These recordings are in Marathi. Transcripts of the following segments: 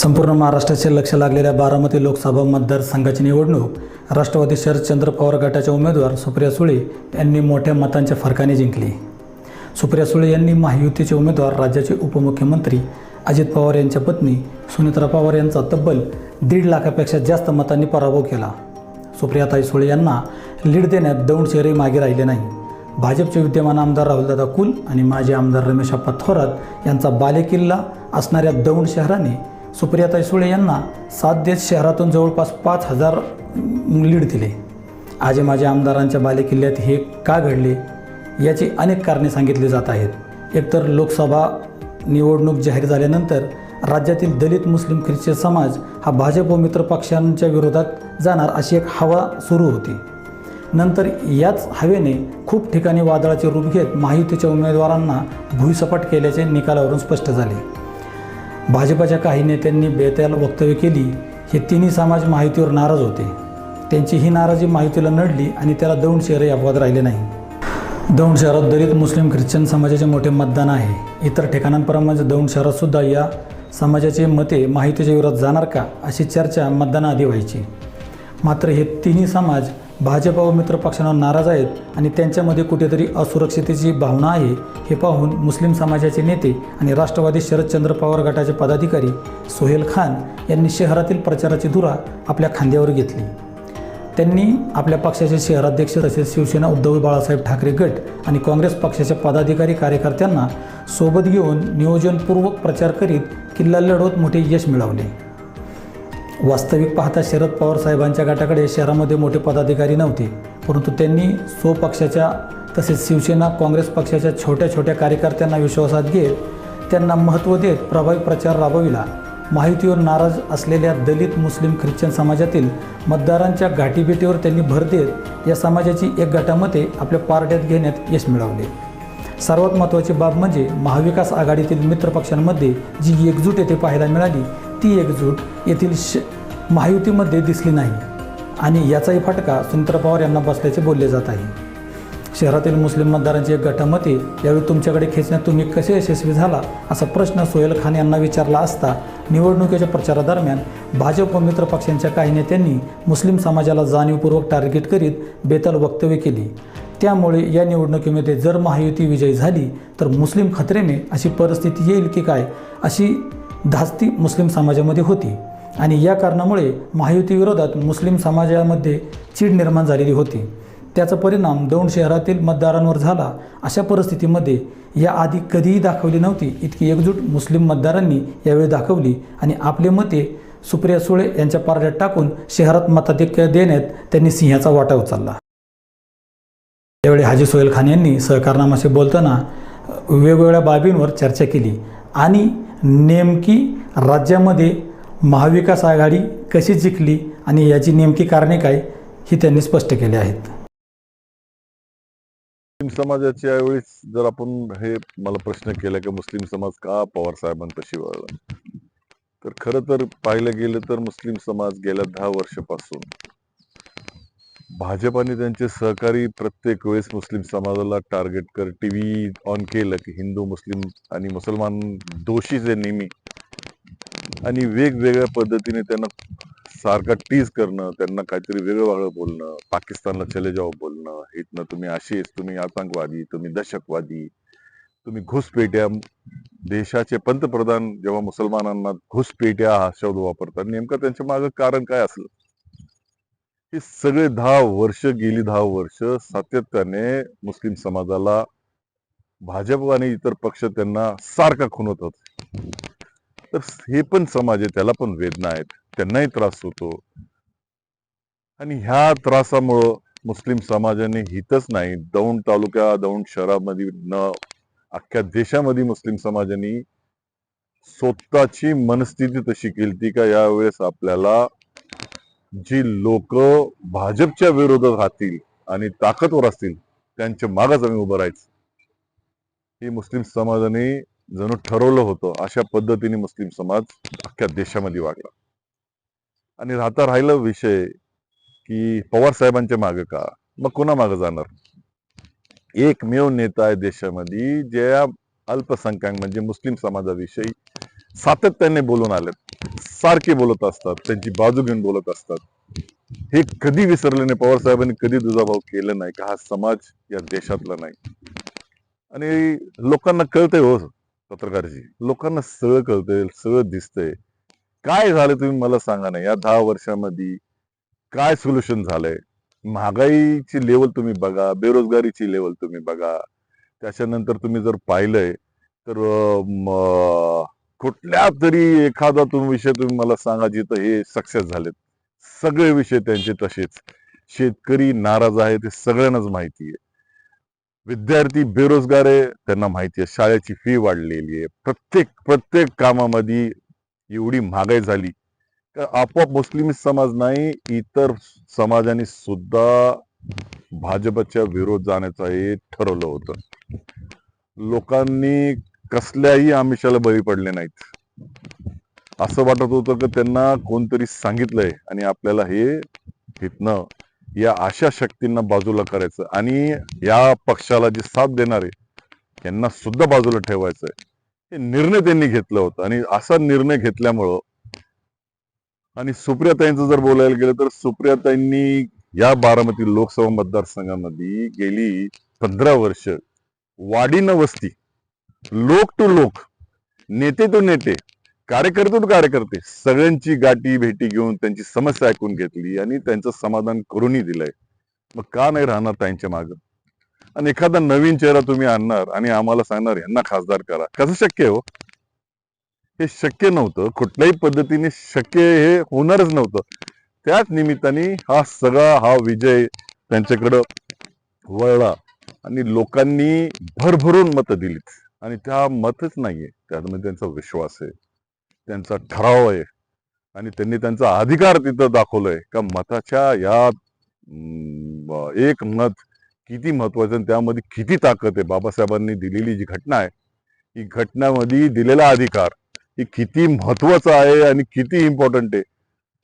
संपूर्ण महाराष्ट्राचे लक्ष लागलेल्या बारामती लोकसभा मतदारसंघाची निवडणूक राष्ट्रवादी शरदचंद्र पवार गटाच्या उमेदवार सुप्रिया सुळे यांनी मोठ्या मतांच्या फरकाने जिंकली. सुप्रिया सुळे यांनी महायुतीचे उमेदवार राज्याचे उपमुख्यमंत्री अजित पवार यांच्या पत्नी सुनित्रा पवार यांचा तब्बल दीड लाखापेक्षा जास्त मतांनी पराभव केला. सुप्रियाताई सुळे यांना लीड देण्यात दौंड शहरही मागे राहिले नाही. भाजपचे विद्यमान आमदार राहुलदादा कुल आणि माजी आमदार रमेश अप्पा थोरात यांचा बालेकिल्ला असणाऱ्या दौंड शहराने सुप्रियाताई सुळे यांना सात देश शहरातून जवळपास पाच हजार लीड दिले. आजे माझे आमदारांच्या बालेकिल्ल्यात हे का घडले याची अनेक कारणे सांगितली जात आहेत. एकतर लोकसभा निवडणूक जाहीर झाल्यानंतर राज्यातील दलित मुस्लिम ख्रिश्चन समाज हा भाजप व मित्र पक्षांच्या विरोधात जाणार अशी एक हवा सुरू होती. नंतर याच हवेने खूप ठिकाणी वादळाचे रूप घेत महायुतीच्या उमेदवारांना भुईसपाट केल्याचे निकालावरून स्पष्ट झाले. भाजपाच्या काही नेत्यांनी बेत्याला वक्तव्य केली हे तिन्ही समाज माहितीवर नाराज होते. त्यांची ही नाराजी माहितीला नडली आणि त्याला दौंड शहरही अपवाद राहिले नाही. दौंड शहरात दलित मुस्लिम ख्रिश्चन समाजाचे मोठे मतदान आहे. इतर ठिकाणांप्रमाणे दौंड शहरातसुद्धा या समाजाचे मते माहितीच्या विरोधात जाणार का अशी चर्चा मतदानाआधी व्हायची. मात्र हे तिन्ही समाज भाजप व मित्र पक्षांवर नाराज आहेत आणि त्यांच्यामध्ये कुठेतरी असुरक्षितेची भावना आहे हे पाहून मुस्लिम समाजाचे नेते आणि राष्ट्रवादी शरदचंद्र पवार गटाचे पदाधिकारी सोहेल खान यांनी शहरातील प्रचाराची धुरा आपल्या खांद्यावर घेतली. त्यांनी आपल्या पक्षाचे शहराध्यक्ष तसेच शिवसेना उद्धव बाळासाहेब ठाकरे गट आणि काँग्रेस पक्षाच्या पदाधिकारी कार्यकर्त्यांना सोबत घेऊन नियोजनपूर्वक प्रचार करीत किल्ला लढवत मोठे यश मिळवले. वास्तविक पाहता शरद पवार साहेबांच्या गटाकडे शहरामध्ये मोठे पदाधिकारी नव्हते परंतु त्यांनी स्वपक्षाच्या तसेच शिवसेना काँग्रेस पक्षाच्या छोट्या छोट्या कार्यकर्त्यांना विश्वासात घेत त्यांना महत्त्व देत प्रभावी प्रचार राबविला. माहितीवर नाराज असलेल्या दलित मुस्लिम ख्रिश्चन समाजातील मतदारांच्या गाठीभेटीवर त्यांनी भर देत या समाजाची एक गटामध्ये आपल्या पारड्यात घेण्यात यश मिळवले. सर्वात महत्त्वाची बाब म्हणजे महाविकास आघाडीतील मित्रपक्षांमध्ये जी एकजूट येथे पाहायला मिळाली ती एकजूट येथील श महायुतीमध्ये दिसली नाही. आणि याचाही फटका सुनित्रा पवार यांना बसल्याचे बोलले जात आहे. शहरातील मुस्लिम मतदारांची एक गटमती यावेळी तुमच्याकडे खेचण्यात तुम्ही कसे यशस्वी झाला असा प्रश्न सोहेल खान यांना विचारला असता निवडणुकीच्या प्रचारादरम्यान भाजप व मित्र पक्षांच्या काही नेत्यांनी मुस्लिम समाजाला जाणीवपूर्वक टार्गेट करीत बेताल वक्तव्य केली. त्यामुळे या निवडणुकीमध्ये जर महायुती विजयी झाली तर मुस्लिम खतरेने अशी परिस्थिती येईल की काय अशी धास्ती मुस्लिम समाजामध्ये होती. आणि या कारणामुळे महायुतीविरोधात मुस्लिम समाजामध्ये चीड निर्माण झालेली होती. त्याचा परिणाम दौंड शहरातील मतदारांवर झाला. अशा परिस्थितीमध्ये याआधी कधीही दाखवली नव्हती. इतकी एकजूट मुस्लिम मतदारांनी यावेळी दाखवली आणि आपले मते सुप्रिया सुळे यांच्या पारड्यात टाकून शहरात मताधिक्य देण्यात त्यांनी सिंहाचा वाटा उचलला. यावेळी हाजी सोहेल खान यांनी सहकारनामाशी बोलताना वेगवेगळ्या बाबींवर चर्चा केली आणि नेमकी राज्यामध्ये महाविकास आघाडी कशी जिंकली आणि याची नेमकी कारणे काय ही त्यांनी स्पष्ट केले आहेत. मुस्लिम समाजाच्या वेळेस जर आपण हे मला प्रश्न केला की मुस्लिम समाज का पवार साहेबांपाशी वळला? तर खरं तर पाहिलं गेलं तर मुस्लिम समाज गेल्या दहा वर्षापासून भाजप आणि त्यांचे सहकारी प्रत्येक वेळेस मुस्लिम समाजाला टार्गेट कर टीव्ही ऑन केलं की हिंदू मुस्लिम आणि मुसलमान दोषीच आहे नेहमी आणि वेगवेगळ्या पद्धतीने त्यांना सारखा टीज करणं त्यांना काहीतरी वेगळं वागळं बोलणं पाकिस्तानला चले जाओ बोलणं इथनं तुम्ही असेच तुम्ही आतंकवादी तुम्ही दहशतवादी तुम्ही घुसपेट्या देशाचे पंतप्रधान जेव्हा मुसलमानांना घुसपेट्या हा शब्द वापरतात नेमकं त्यांच्या मागं कारण काय असलं? हे सगळे दहा वर्ष गेली दहा वर्ष सातत्याने मुस्लिम समाजाला भाजप आणि इतर पक्ष त्यांना सारखा खुनवत होते. तर हे पण समाज आहे त्याला पण वेदना आहेत त्यांनाही त्रास होतो. आणि ह्या त्रासामुळं मुस्लिम समाजाने हितच नाही. दौंड तालुक्या दौंड शहरामध्ये न अख्ख्या देशामध्ये मुस्लिम समाजाने स्वतःची मनस्थिती तशी केली ती का यावेळेस आपल्याला जी लोक भाजपच्या विरोधात राहतील आणि ताकदवर असतील त्यांच्या मागच आम्ही उभं राहायचं. हे मुस्लिम समाजाने जणू ठरवलं होतं अशा पद्धतीने मुस्लिम समाज अख्ख्या देशामध्ये वागला आणि राहता राहिला विषय की पवार साहेबांच्या मागं का? मग कोणा मागं जाणार? एकमेव नेता आहे देशामध्ये ज्या अल्पसंख्याक म्हणजे मुस्लिम समाजाविषयी सातत्याने बोलून आलेत. सारखे बोलत असतात त्यांची बाजू घेऊन बोलत असतात. हे कधी विसरले नाही पवार साहेबांनी कधी दुजाभाव केलं नाही का? हा समाज या देशातला नाही. आणि लोकांना कळतंय हो पत्रकारजी लोकांना सगळं कळतंय सगळं दिसतंय. काय झालं तुम्ही मला सांगा ना या दहा वर्षामध्ये काय सोल्युशन झालंय? महागाईची लेवल तुम्ही बघा बेरोजगारीची लेवल तुम्ही बघा. त्याच्यानंतर तुम्ही जर पाहिलंय तर कुठल्या तरी एखादा तुम्ही विषय तुम्ही मला सांगा जिथं हे सक्सेस झालेत. सगळे विषय त्यांचे तसेच. शेतकरी नाराज आहे ते सगळ्यांनाच माहिती आहे. विद्यार्थी बेरोजगार आहे त्यांना माहिती आहे शाळेची फी वाढलेली आहे. प्रत्येक प्रत्येक कामामध्ये एवढी महागाई झाली. का आपोआप मुस्लिम समाज नाही इतर समाजाने सुद्धा भाजपच्या विरोध जाण्याचं हे ठरवलं होतं. लोकांनी कसल्याही आमिषाला बळी पडले नाहीत. असं वाटत होतं की त्यांना कोणतरी सांगितलंय आणि आपल्याला हे हितनं या अशा शक्तींना बाजूला करायचं आणि या पक्षाला जे साथ देणारे यांना सुद्धा बाजूला ठेवायचंय. हे निर्णय त्यांनी घेतलं होतं आणि असा निर्णय घेतल्यामुळं आणि सुप्रियाताईंचं जर बोलायला गेलं तर सुप्रियाताईंनी या बारामती लोकसभा मतदारसंघामध्ये गेली पंधरा वर्ष. वाडी न वस्ती लोक टू लोक नेते टू नेते कार्यकर्ते टू कार्यकर्ते. सगळ्यांची गाठी भेटी घेऊन त्यांची समस्या ऐकून घेतली आणि त्यांचं समाधान करूनही दिलंय. मग का नाही राहणार त्यांच्या मागं? आणि एखादा नवीन चेहरा तुम्ही आणणार आणि आम्हाला सांगणार यांना खासदार करा. कसं शक्य हो? हे शक्य नव्हतं. कुठल्याही पद्धतीने शक्य हे होणारच नव्हतं. त्याच निमित्ताने हा सगळा हा विजय त्यांच्याकडं वळला आणि लोकांनी भरभरून मतं दिलीत. आणि त्या मतच नाहीये. त्यामध्ये त्यांचा विश्वास आहे. त्यांचा ठराव आहे. आणि त्यांनी त्यांचा अधिकार तिथं दाखवलाय. का मताच्या या एक मत किती महत्वाचं आणि त्यामध्ये किती ताकद आहे? बाबासाहेबांनी दिलेली जी घटना आहे ही घटनामध्ये दिलेला अधिकार ही किती महत्त्वाचा आहे आणि किती इम्पॉर्टंट आहे?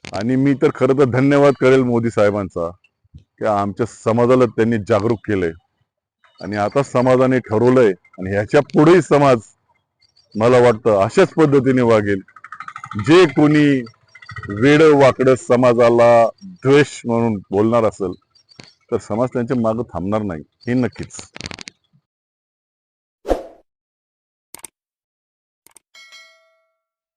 आणि मी तर खरं तर धन्यवाद करेल मोदी साहेबांचा की आमच्या समाजाला त्यांनी जागरूक केलंय. आणि आता समाजाने ठरवलंय आणि ह्याच्या पुढेही समाज मला वाटतं अशाच पद्धतीने वागेल. जे कोणी वेड वाकडं समाजाला द्वेष म्हणून बोलणार असेल तर समाज त्यांच्या मागं थांबणार नाही हे नक्कीच.